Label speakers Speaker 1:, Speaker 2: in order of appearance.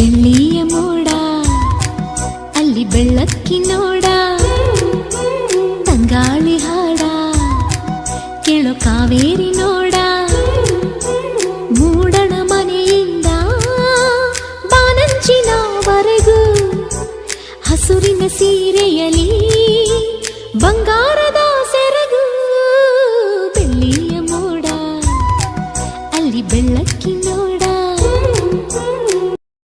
Speaker 1: ಬೆಳ್ಳಿಯ ಮೋಡ, ಅಲ್ಲಿ ಬೆಳ್ಳಕ್ಕಿ ನೋಡ, ತಂಗಾಳಿ ಹಾಡ, ಕೇಳೋ ಕಾವೇರಿ ನೋಡ. ಮೂಡಣ ಮನೆಯಿಂದ ಬಾನಂಚಿನವರೆಗೂ ಹಸುರಿನ ಸೀರೆಯಲಿ ಬಂಗಾರದ ಸೆರಗು ಬೆಳ್ಳಿಯ ಮೋಡ, ಅಲ್ಲಿ ಬೆಳ್ಳಕ್ಕಿ ನೋಡ.